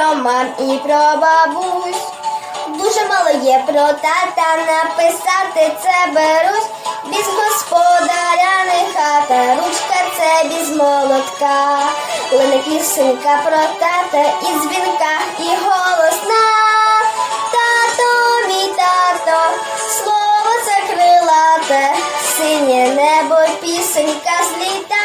про мам і про бабусь. Дуже мало є про тата, написати це берусь. Без господаря не хата, ручка це без молотка. Лине пісенька про тата і дзвінка, і голосна. Тато, мій тато, слово це крилате, синє небо, пісенька зліта.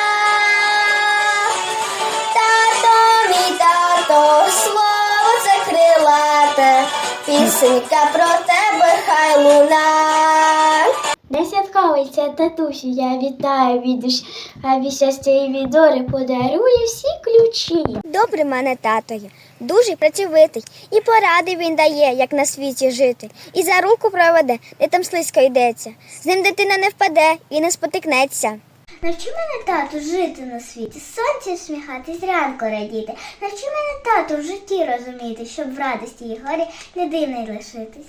Пісенька про тебе хай луна. Не святковується татусю, я вітаю від душ, а щастя і від долі подарує всі ключі. Добрий мене тато є, дуже працьовитий, і поради він дає, як на світі жити. І за руку проведе, де там слизько йдеться. З ним дитина не впаде і не спотикнеться. Навчи мене тату жити на світі, сонця сміхатись, ранку радіти. Навчи мене тату в житті розуміти, щоб в радості і горі людиною лишитись.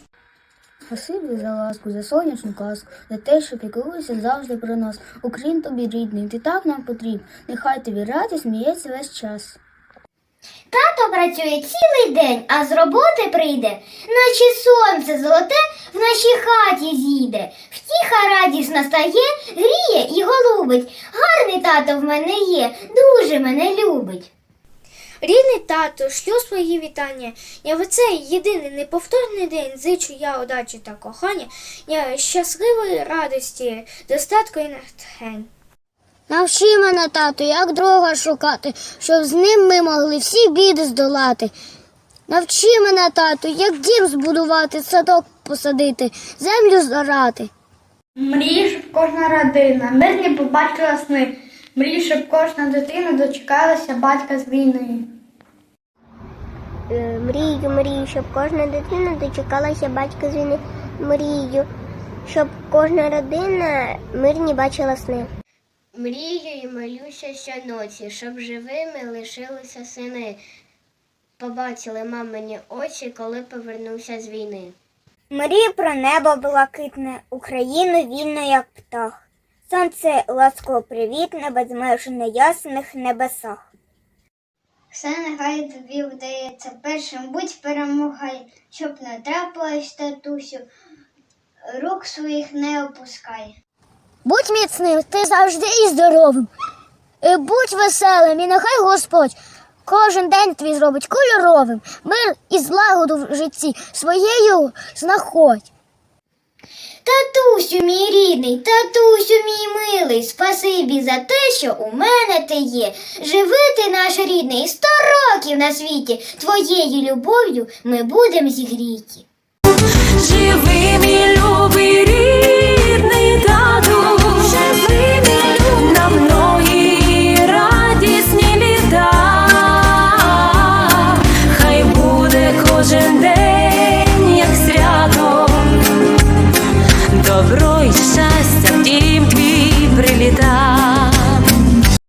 Спасибі за ласку, за сонячну казку, за те, що піклуєшся завжди про нас. Україн тобі рідний, ти так нам потрібен. Нехай тобі радість сміється весь час. Тато працює цілий день, а з роботи прийде, наче сонце золоте в нашій хаті зійде. Втіха радісна стає, гріє і голубить. Гарний тато в мене є, дуже мене любить. Рідний тато, шлю свої вітання. Я в цей єдиний неповторний день зичу я удачі та кохання, я щасливої радості, достатку і натхнень. Навчи мене, тату, як друга шукати, щоб з ним ми могли всі біди здолати. Навчи мене, тату, як дім збудувати, садок посадити, землю зорати. Мрії, щоб кожна родина мирні побачила сни. Мрії, щоб кожна дитина дочекалася батька з війни. Е, Мрію, мрію, щоб кожна дитина дочекалася батька з війни. Мрію, щоб кожна родина мирні бачила сни. Мрію і молюся щоночі, щоб живими лишилися сини. Побачили мамині очі, коли повернувся з війни. Мрію про небо блакитне, Україну вільно, як птах. Сонце ласково привітне, безмежно ясних небесах. Все нехай тобі вдається першим будь перемагай, щоб не трапилось татусю, рук своїх не опускай. Будь міцним, ти завжди і здоровим. І будь веселим, і нехай Господь кожен день твій зробить кольоровим. Мир і злагоду в житті своєю знаходь. Татусю, мій рідний, татусю, мій милий, спасибі за те, що у мене ти є. Живи ти наш рідний сто років на світі. Твоєю любов'ю ми будемо зігріті. Живи, мій любий рік.